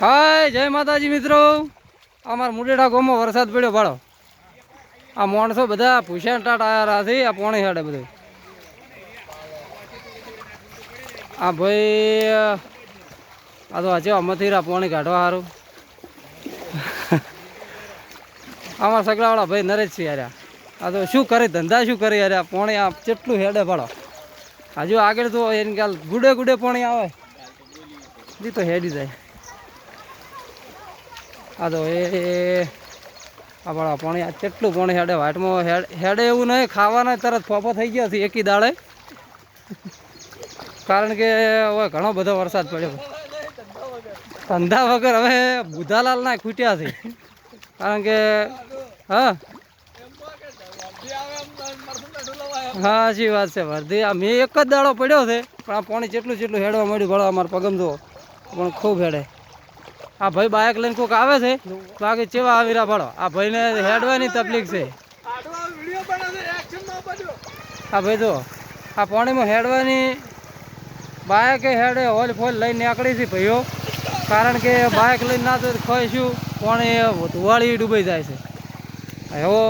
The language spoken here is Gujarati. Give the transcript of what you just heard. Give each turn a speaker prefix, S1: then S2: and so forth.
S1: હાય, જય માતાજી મિત્રો. અમારા મુડેડા ગામમાં વરસાદ પડ્યો, ભાડો. આ માણસો બધા ભૂસ્યા ટાટ આવ્યા છે, આ પોણી હેડે બધું. આ ભાઈ આ તો હજુ મથીરા પોણી કાઢવા સારું આમાં સગડાવાળા ભાઈ નરેશ છે યાર. આ તો શું કરે, ધંધા શું કરે યાર પોણી આ કેટલું હેડે ભાડો. હજુ આગળ તો એને કાલ ગુડે ગુડે પોણી આવે. જી તો હેડી જાય. આ તો એ આપણા પાણી, આ કેટલું પાણી હેડે? વાટમાં હેડ- એવું નહીં, ખાવાના તરત ફોફો થઈ ગયા છે, એકી દાડે કારણ કે હવે ઘણો બધો વરસાદ પડ્યો. ધંધા વગર હવે બુધાલાલ ના ખૂટ્યા છે. કારણ કે, હા. હા, સાચી વાત છે, વર્ધી. આ મેં એક જ દાડો પડ્યો છે, પણ આ પાણી જેટલું જેટલું હેડવા મળ્યું, ભળવા અમારે પગમ જુઓ. પણ ખૂબ હેડે. આ ભાઈ બાઇક લઈને કોઈક આવે છે, બાકી ચેવા આવી રહ્યા ભળો આ ભાઈને હેડવાની તકલીફ છે. આ ભાઈ જો, આ પાણીમાં હેડવાની બાઇકે હેડે હોલ ફોલ લઈને નીકળી છે ભાઈઓ. કારણ કે બાઇક લઈને ના તો ખોઈશું, પાણી ધુવાળી ડૂબાઈ જાય છે. એવો